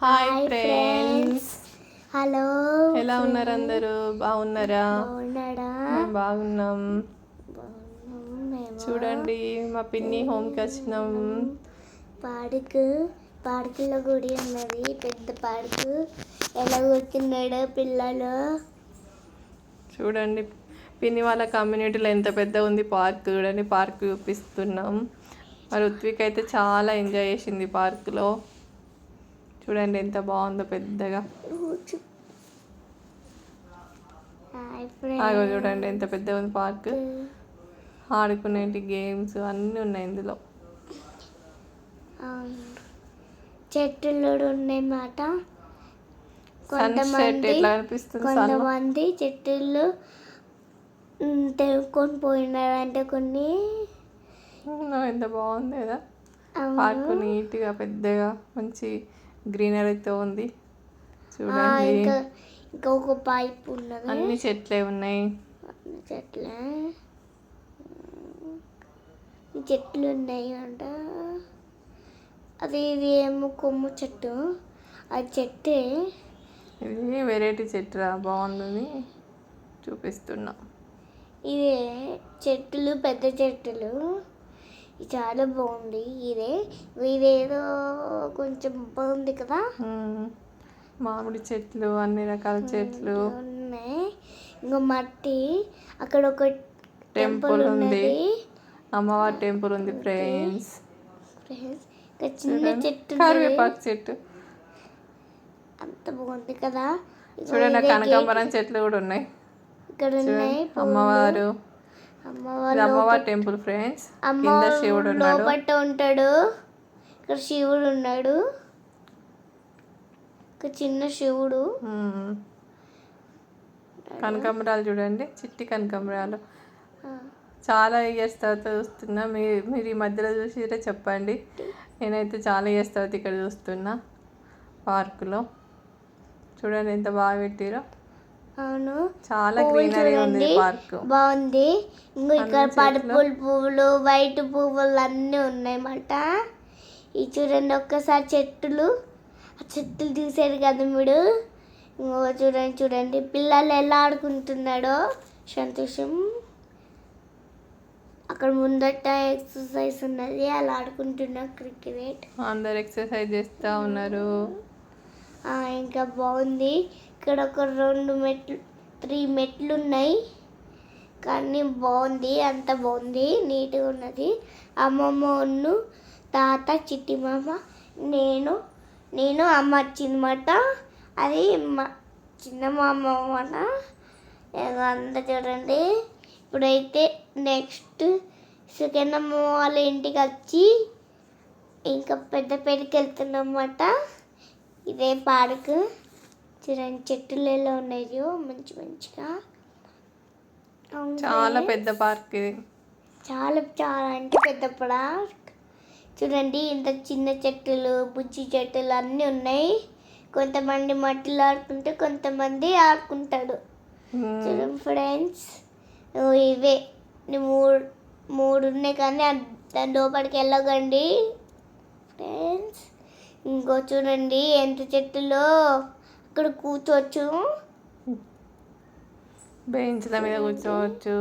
Hi friends hello ఎలా ఉన్నారు అందరూ? బాగున్నారా? మేము బాగున్నాం. చూడండి మా పిన్ని హోమ్కి వచ్చినాం. పాడుకు. పార్కులో గుడి ఉన్నది పెద్ద పార్కు ఎలా కూర్చున్నాడో పిల్లలు? చూడండి పిన్ని వాళ్ళ కమ్యూనిటీలో ఎంత పెద్ద ఉంది పార్క్ చూడండి పార్క్ చూపిస్తున్నాం. మరి ఋత్విక్ అయితే చాలా ఎంజాయ్ చేసింది పార్కులో. చూడండి ఎంత బాగుందో పెద్దగా. ఆగో ఫ్రెండ్స్ చూడండి ఎంత పెద్దగా ఉంది పార్క్. ఆడుకునేటి గేమ్స్ అన్నీ ఉన్నాయి ఇందులో. చెట్లు ఉన్నాయి మాట సన్సెట్ ఎట్లా అనిపిస్తుంది సన్? కొంతమంది చెట్లు తెరుక్కొని పోయినారు అంటే కొన్ని. ఎంత బాగుంది కదా. పార్క్ నీట్గా పెద్దగా మంచి గ్రీనరీతో ఉంది. చూడండి. ఇంకా ఇంకా ఒక పైప్ ఉన్నది. అన్ని చెట్లే ఉన్నాయి. అన్ని చెట్లే. చెట్లు ఉన్నాయి అంట అది ఇది ఏమో కొమ్ము చెట్టు. ఆ చెట్టే ఇది వెరైటీ చెట్టు బాగుందని చూపిస్తున్నా. ఇదే చెట్లు పెద్ద చెట్లు. చాలా బాగుంది. ఇదే ఇదేదో కొంచెం బాగుంది కదా? మామిడి చెట్లు అన్ని రకాల చెట్లు. ఉన్నాయి. ఇంకా మట్టి అక్కడ ఒక టెంపుల్ ఉంది. అమ్మవారి టెంపుల్ ఉంది ఫ్రెండ్స్. ఫ్రెండ్స్ ఇంకా చిన్న చెట్టు. కరివేపాకు చెట్టు. అంత బాగుంది కదా? చూడండి కనకాంబరం చెట్లు కూడా ఉన్నాయి. ఇక్కడ ఉన్నాయి అమ్మవారు. అమ్మవారు టెంపుల్ ఫ్రెండ్స్ అమ్మ కింద శివుడు ఉన్నాడు. లోపట ఉంటాడు. ఇక్కడ శివుడు ఉన్నాడు. ఒక చిన్న శివుడు. కనకాంబరాలు చూడండి చిట్టి కనకాంబరాలు. చాలా ఇయర్స్ తర్వాత చూస్తున్నా. మీరు మీరు ఈ మధ్యలో చూసిరే చెప్పండి. నేనైతే చాలా ఇయర్స్ తర్వాత ఇక్కడ చూస్తున్నా పార్కులో. చూడండి ఎంత బాగా పెట్టిరో అవును. చాలా గ్రీనరీ ఉంది. పార్క్. బాగుంది. ఇంకా ఇక్కడ పర్పుల్ పువ్వులు వైట్ పువ్వులు అన్నీ ఉన్నాయి మాట ఈ చూడండి ఒక్కసారి చెట్టులు. ఆ చెట్టులు చూసారు కదా మీరు ఇంకో చూడండి చూడండి. పిల్లలు ఎలా ఆడుకుంటున్నాడో. సంతోషం. అక్కడ ముందట ఎక్సర్సైజ్ ఉన్నది. అలా ఆడుకుంటున్నారు క్రికెట్. అందరు ఎక్సర్సైజ్ చేస్తూ ఉన్నారు. ఆ, ఇంకా బాగుంది. ఇక్కడ ఒక రెండు మెట్లు త్రీ మెట్లు ఉన్నాయి కానీ బాగుంది అంత బాగుంది నీట్గా ఉన్నది. అమ్మమ్మ తాత చిట్టి మామ నేను నేను అమ్మ వచ్చిందన్నమాట. అది మా చిన్న మామ అన్నమాట ఇక చూడండి. ఇప్పుడైతే నెక్స్ట్ సెకండ్ అమ్మ వాళ్ళ ఇంటికి వచ్చి ఇంకా పెద్ద పెళ్ళికి వెళ్తున్నాం ఇదే పార్క్. చూడండి చెట్లు ఎలా ఉన్నాయో మంచి మంచిగా. చాలా పెద్ద పార్క్ ఇది. చాలా చాలా అంటే పెద్ద పార్క్. చూడండి ఇంత చిన్న చెట్లు బుజ్జి చెట్లు అన్నీ ఉన్నాయి. కొంతమంది మట్టిలో ఆడుకుంటే కొంతమంది ఆడుకుంటాడు. చూడండి ఫ్రెండ్స్ ఇవే. మూడు మూడు ఉన్నాయి కానీ దాని లోపలికి వెళ్ళకండి. ఫ్రెండ్స్ ఇంకో చూడండి ఎంత చెట్టులో అక్కడ కూర్చోవచ్చు. బెంచ్ల మీద కూర్చోవచ్చు.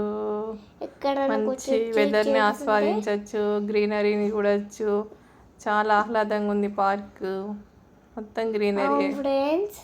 ఎక్కడ మంచి వెదర్ని ఆస్వాదించవచ్చు గ్రీనరీని చూడొచ్చు. చాలా ఆహ్లాదంగా ఉంది పార్క్. మొత్తం గ్రీనరీ. ఫ్రెండ్స్.